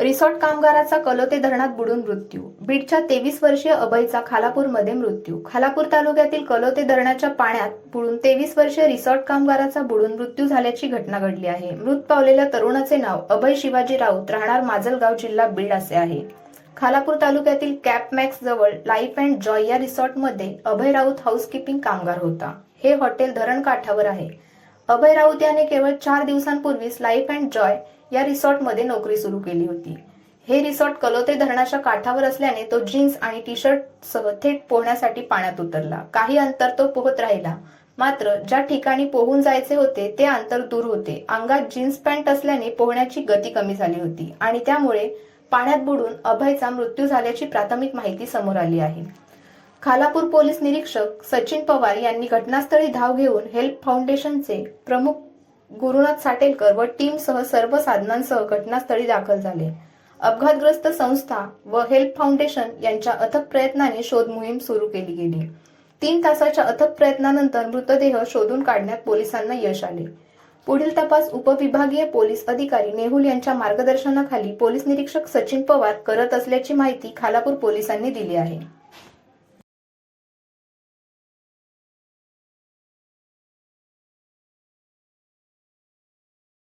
Resort कामगाराचा कलोते धरणात बुडून मृत्यू. बीडच्या तेवीस वर्षीय अभयचा खालापूरमध्ये मृत्यू. खालापूर तालुक्यातील कलोते धरणाच्या पाण्यात बुडून तेवीस वर्षीय रिसॉर्ट कामगाराचा बुडून मृत्यू झाल्याची घटना घडली आहे. मृत पावलेल्या तरुणाचे नाव अभय शिवाजी राऊत राहणार माजलगाव जिल्हा बीड असे आहे. खालापूर तालुक्यातील कॅप मॅक्स जवळ लाईफ अँड जॉय या रिसॉर्टमध्ये अभय राऊत हाऊसकीपिंग कामगार होता. हे हॉटेल धरण काठावर आहे. अभय राऊत याने केवळ चार दिवसांपूर्वीच लाईफ अँड जॉय या रिसॉर्टमध्ये नोकरी सुरू केली होती. हे रिसॉर्ट कलोते धरणाच्या काठावर असल्याने तो जीन्स आणि टी शर्ट सह थेट पोहण्यासाठी पाण्यात उतरला. काही अंतर तो पोहत राहिला. मात्र ज्या ठिकाणी पोहून जायचे होते ते अंतर दूर होते. अंगात जीन्स पॅन्ट असल्याने पोहण्याची गती कमी झाली होती आणि त्यामुळे पाण्यात बुडून अभयचा मृत्यू झाल्याची प्राथमिक माहिती समोर आली आहे. खालापूर पोलीस निरीक्षक सचिन पवार यांनी घटनास्थळी धाव घेऊन हेल्प फाउंडेशनचे प्रमुख गुरुनाथ साटेलकर व टीमसह सर्व साधनांसह घटनास्थळी दाखल झाले. अपघातग्रस्त संस्था व हेल्प फाउंडेशन यांच्या अथक प्रयत्नाने शोध मोहीम सुरू केली गेली. तीन तासाच्या अथक प्रयत्नानंतर मृतदेह शोधून काढण्यात पोलिसांना यश आले. पुढील तपास उपविभागीय पोलीस अधिकारी नेहुल यांच्या मार्गदर्शनाखाली पोलीस निरीक्षक सचिन पवार करत असल्याची माहिती खालापूर पोलिसांनी दिली आहे.